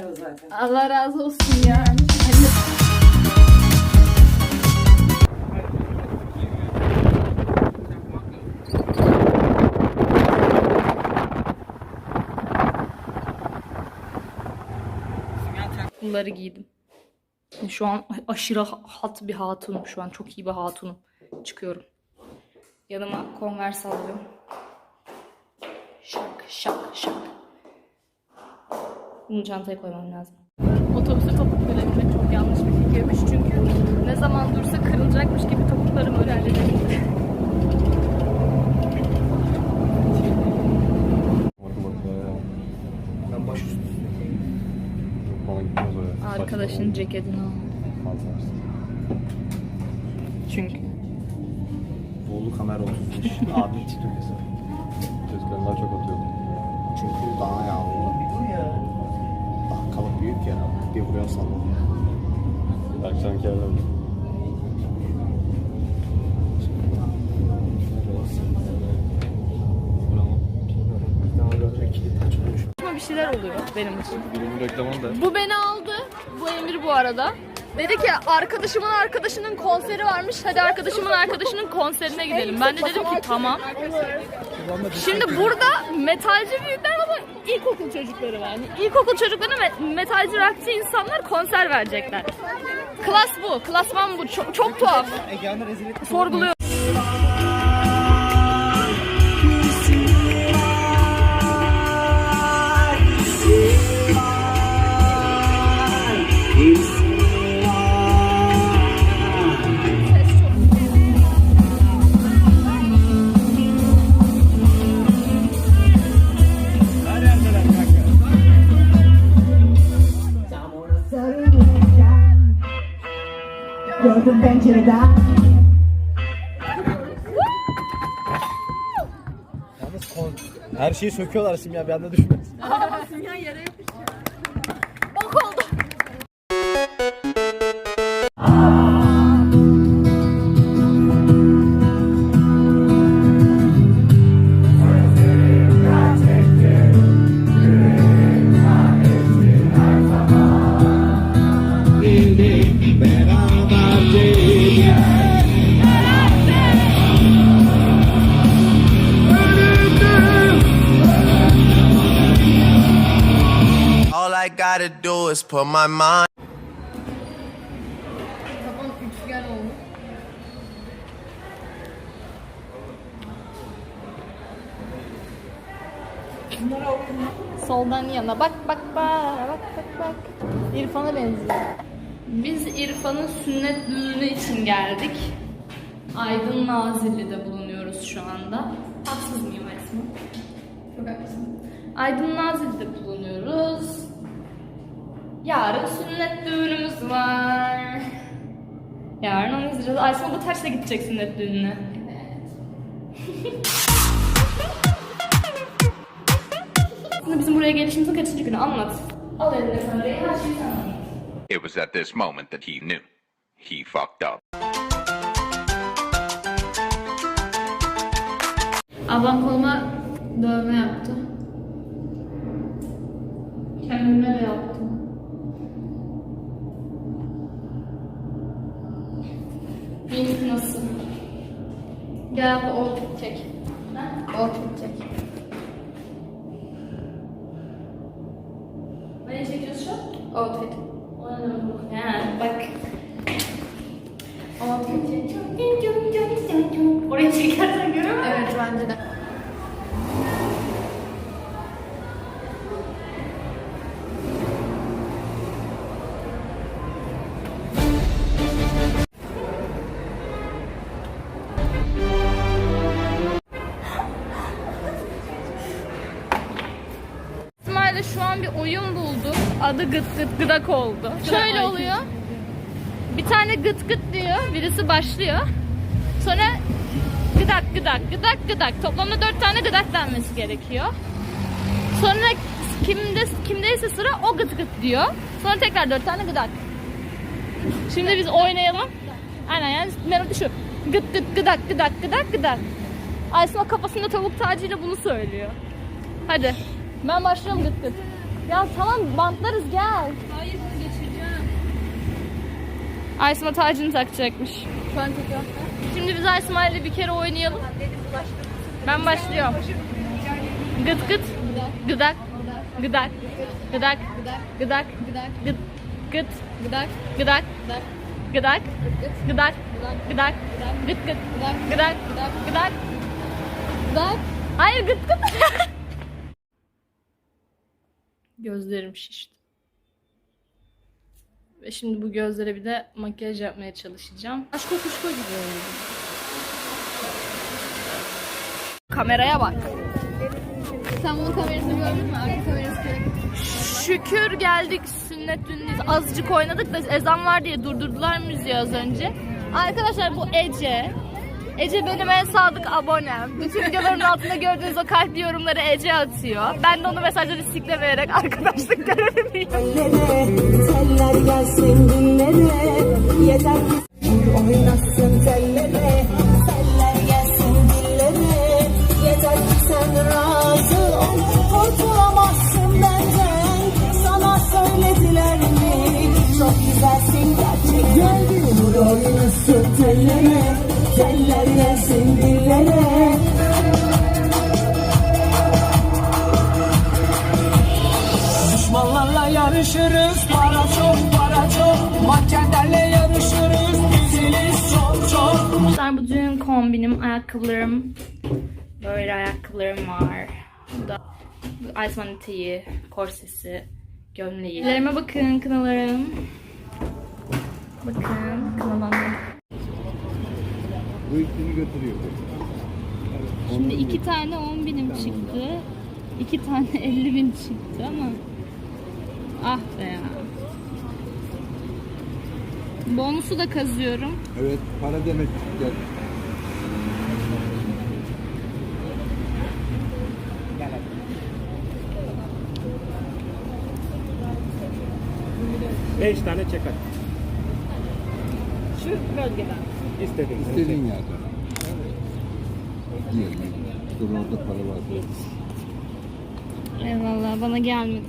o zaten. Allah razı olsun ya. Hani Bunları giydim. Şu an aşırı hat bir hatunum. Şu an çok iyi bir hatunum. Çıkıyorum. Yanıma konvers alıyorum. Şak şak şak. Bunu çantaya koymam lazım. Otobüse topuk binmek çok yanlış bir fikirmiş çünkü ne zaman dursa kırılacakmış gibi topuklarım öyle halledildi. Arkadaşın ceketini al. Çünkü. Bolu kamera 35. Abinin TikTok hesabı. Eskiden daha çok atıyordum. Çünkü daha yağlı. Kalıp büyük ya. Bir buraya sallanıyor. Akşamki açılmış. Bir şeyler oluyor benim için. Bunun reklamını da. Bu beni aldı. Bu Emir bu arada. Dedi ki arkadaşımın arkadaşının konseri varmış. Hadi arkadaşımın arkadaşının konserine gidelim. Ben de dedim ki tamam. Şimdi burada metalci büyükler ama ilkokul çocukları var. Yani ilkokul çocuklarına me- metalci rockçı insanlar konser verecekler. Klas bu. Klasman bu. Çok, çok tuhaf. Egehan'ı rezil etmiş. Sorguluyor. Gördüm pencereden Yalnız kon... Her şeyi söküyorlar şimdi ya bir anda düşmesin. Bok gotta do is put my mind. Soldan yana bak bak bak bak bak bak. İrfan'a benziyor. Biz İrfan'ın sünnet düğünü için geldik. Aydın Nazilli'de bulunuyoruz şu anda. Haksız mıyım Esma? Çok haklısın. Aydın Nazilli'de bulunuyoruz. Yarın sünnet düğünümüz var. Yarın onu izleyeceğiz. Aysun bu taşla gidecek sünnet düğününe. Şimdi bizim buraya gelişimizin kaçıncı günü anlat. Al eline kamerayı her şeyi sen anlat. It was at this moment that he knew. He fucked up. Ablam koluma dövme yaptı. Kendime de yaptım. Benim nasıl? Gel abla outfit çek. Outfit çek. Ne çekiyorsun şu an? Outfit. Ha, bak. Outfit. Oraya çekersen görür mü? Evet bence de. Oyun bulduk. Adı gıt gıt gıdak oldu. Şöyle oluyor. Bir tane gıt gıt diyor. Birisi başlıyor. Sonra gıdak gıdak gıdak gıdak. Toplamda dört tane gıdak denmesi gerekiyor. Sonra kimde kimdeyse sıra o gıt gıt diyor. Sonra tekrar dört tane gıdak. Şimdi biz oynayalım. Aynen yani melodi şu. Gıt gıt gıdak gıdak gıdak gıdak. Aysun o kafasında tavuk tacıyla bunu söylüyor. Hadi. Ben başlıyorum gıt gıt. Ya tamam bantlarız gel. Hayır bunu geçireceğim. Aysma tacını takacakmış. Ben takıyorum. Şimdi biz Aysma ile bir kere oynayalım. Ben başlıyorum. Gıt gıt. Gıdak. Gıdak. Gıdak. Gıdak. Gıt. Gıt. Gıdak. Gıdak. Gıdak. Gıdak. Gıdak. Gıt gıt. Gıdak. Gıdak. Gıdak. Hayır gıt gıt. Gözlerim şişti. Ve şimdi bu gözlere bir de makyaj yapmaya çalışacağım. Aşk kuşko gibi oldu. Kameraya bak. Sen bunun kamerasını gördün mü? Arka kamerası gerek. Şükür geldik sünnet düğündeyiz. Azıcık oynadık da ezan var diye durdurdular müziği az önce. Arkadaşlar bu Ece. Ece benim en sadık abonem. Bütün videoların altında gördüğünüz o kalpli yorumları Ece atıyor. Ben de onu mesajları siklemeyerek arkadaşlık görevimi Teller gelsin dillere Yeter ki vur oynasın tellere. Teller gelsin dillere Yeter ki sen razı ol Kurtulamazsın benden. Sana söylediler mi? Çok güzelsin gerçekten. Vur oynasın tellere Teller gelsin dillere Düşmanlarla yarışırız Para çok para çok Mankenlerle yarışırız Güzeliz çok çok bu düğün kombinim, ayakkabılarım. Böyle ayakkabılarım var. Bu da eteği, korsesi, gömleği. Ellerime bakın kınalarım. Bakın kınalandım. Bu ikini götürüyor. Şimdi iki tane 10 binim çıktı. iki tane 50 bin çıktı ama ah be ya. Bonusu da kazıyorum. Evet para demek gel. Beş tane çeker. Şu bölgeden. İstediğin. İstediğin yerde. Diyelim. Dur orada para var. Eyvallah bana gelmedi.